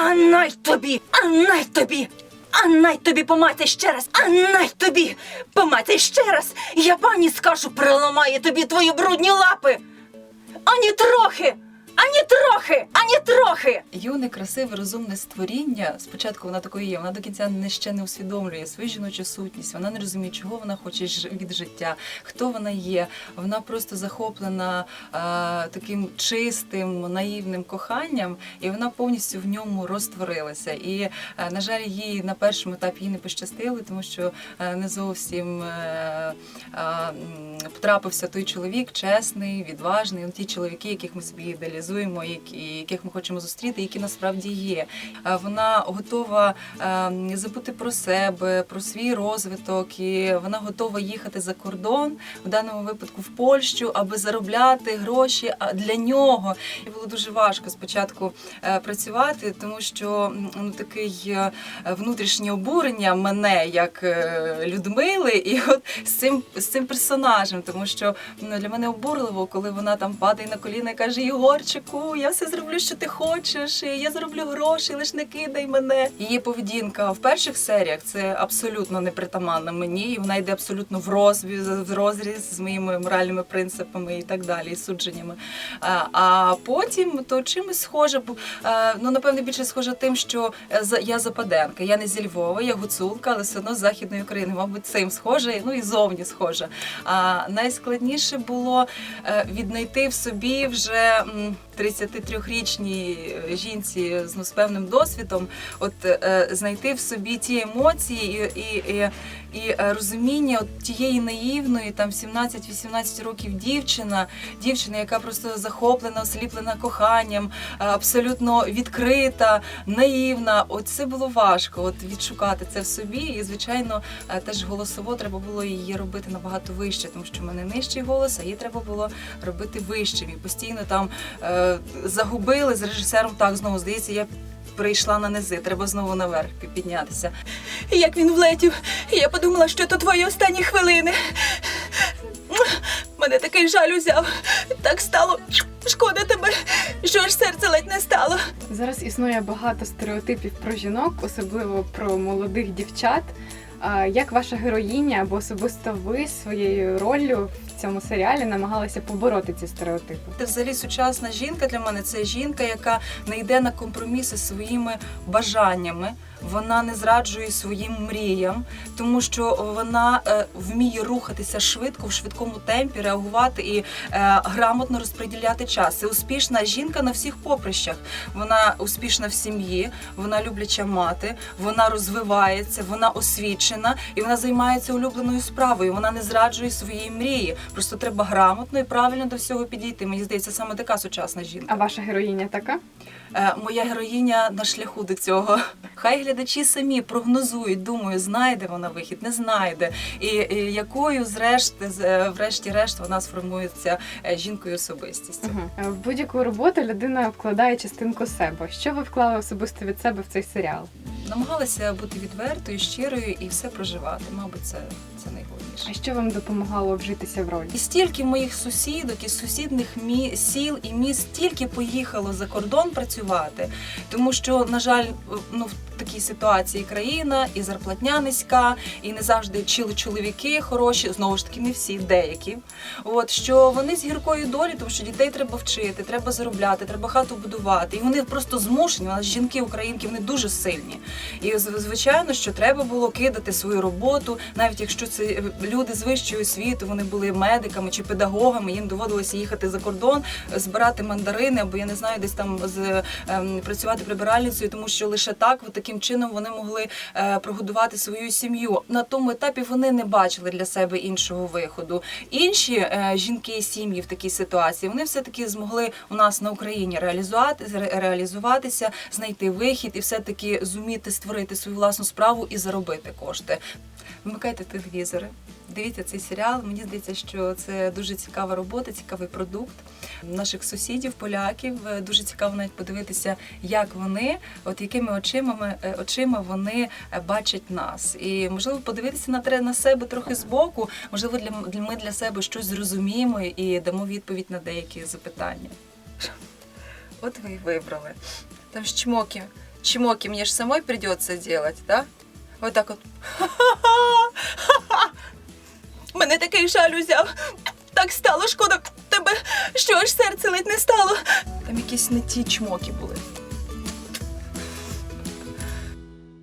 А най тобі, а най тобі, а най тобі помати ще раз, а най тобі помати ще раз. Я пані скажу, переламає тобі твої брудні лапи. Ані трохи, ані трохи, ані трохи. Юне, красиве, розумне створіння. Спочатку вона такою є. Вона до кінця не ще не усвідомлює свою жіночу сутність. Вона не розуміє, чого вона хоче від життя, хто вона є. Вона просто захоплена а, таким чистим, наївним коханням, і вона повністю в ньому розтворилася. І а, на жаль, їй на першому етапі їй не пощастило, тому що а, не зовсім е, а, потрапився той чоловік, чесний, відважний. Ну, ті чоловіки, яких ми собі ідеалізуємо, які, яких ми хочемо зустріти, які насправді є. Вона готова ем, забути про себе, про свій розвиток, і вона готова їхати за кордон, в даному випадку в Польщу, аби заробляти гроші для нього. І було дуже важко спочатку е, працювати, тому що ну такий е, внутрішнє обурення мене як е, Людмили, і от з цим з цим персонажем, тому що ну, для мене обурливо, коли вона там падає на коліна і каже: Ігорчику, я все зроблю, що ти хочеш, я зароблю гроші, лиш не кидай мене. Її поведінка в перших серіях це абсолютно непритаманна мені, і вона йде абсолютно в розріз, в розріз з моїми моральними принципами і так далі, і судженнями. А, потім то чимось схоже, ну напевне більше схоже тим, що е, я западенка, я не зі Львова, я гуцулка, але все одно з західної України. Мабуть, цим схоже, ну і зовні схоже. А найскладніше було е, віднайти в собі вже 33-річній жінці з, ну, з певним досвідом, от е, знайти в собі ті емоції і, і, і, і е, розуміння от тієї наївної, там 17-18 років дівчина, дівчина, яка просто захоплена, осліплена коханням, е, абсолютно відкрита, наївна. От це було важко, от відшукати це в собі. І, звичайно, е, теж голосово треба було її робити набагато вище, тому що в мене нижчий голос, а її треба було робити вищим. І постійно там е, загубили з режисером. Так знову здається, я. Прийшла на низи, треба знову наверх піднятися. Як він влетів, я подумала, що то твої останні хвилини. Мене такий жаль узяв. Так стало шкода тебе, що аж серце ледь не стало. Зараз існує багато стереотипів про жінок, особливо про молодих дівчат. Як ваша героїня або особисто ви своєю роллю в цьому серіалі намагалися побороти ці стереотипи? Це взагалі сучасна жінка для мене це жінка, яка не йде на компроміси своїми бажаннями. Вона не зраджує своїм мріям, тому що вона е, вміє рухатися швидко, в швидкому темпі, реагувати і е, грамотно розподіляти час. Це успішна жінка на всіх поприщах. Вона успішна в сім'ї, вона любляча мати, вона розвивається, вона освічена і вона займається улюбленою справою. Вона не зраджує своєї мрії. Просто треба грамотно і правильно до всього підійти. Мені здається, саме така сучасна жінка. А ваша героїня така? Е, Моя героїня на шляху до цього. Хай глядачі самі прогнозують, думаю, знайде вона вихід, не знайде. І, і якою зрешти, з- е, врешті-решт, вона сформується е, жінкою особистістю. Угу. В будь-яку роботу людина вкладає частинку себе. Що ви вклали особисто від себе в цей серіал? Намагалася бути відвертою, щирою і все проживати. Мабуть, це, це найголовніше. А що вам допомагало вжитися в ролі? І стільки моїх сусідок із сусідних мі... сіл і міст стільки поїхало за кордон працювати, тому що, на жаль, ну в такій ситуації країна і зарплатня низька, і не завжди чили чоловіки хороші, знову ж таки, не всі, деякі. От що вони з гіркою долі, тому що дітей треба вчити, треба заробляти, треба хату будувати. І вони просто змушені. У нас жінки, українки, вони дуже сильні. І звичайно, що треба було кидати свою роботу, навіть якщо це е, люди з вищої освіти, вони були медиками чи педагогами, їм доводилося їхати за кордон, збирати мандарини, або я не знаю, десь там з ем, працювати прибиральницею, тому що лише так, от таким чином, вони могли е, прогодувати свою сім'ю. На тому етапі вони не бачили для себе іншого виходу. Інші е, жінки і сім'ї в такій ситуації вони все таки змогли у нас на Україні реалізувати реалізуватися, знайти вихід і все таки зуміти створити свою власну справу і заробити кошти. Вмикайте телевізори, дивіться цей серіал. Мені здається, що це дуже цікава робота, цікавий продукт наших сусідів, поляків. Е, Дуже цікаво навіть подивитися, як вони, от якими очима, е, очима вони е, бачать нас. І можливо подивитися на на себе трохи збоку. Можливо, для, ми для себе щось зрозуміємо і дамо відповідь на деякі запитання. От ви і вибрали. Там ж чмоки. чмоки мне же самой придется делать, да? Вот так от. Мене такий жаль узяв. Так стало шкода тебе, що аж серце ледь не стало. Там якісь не ті чмоки були.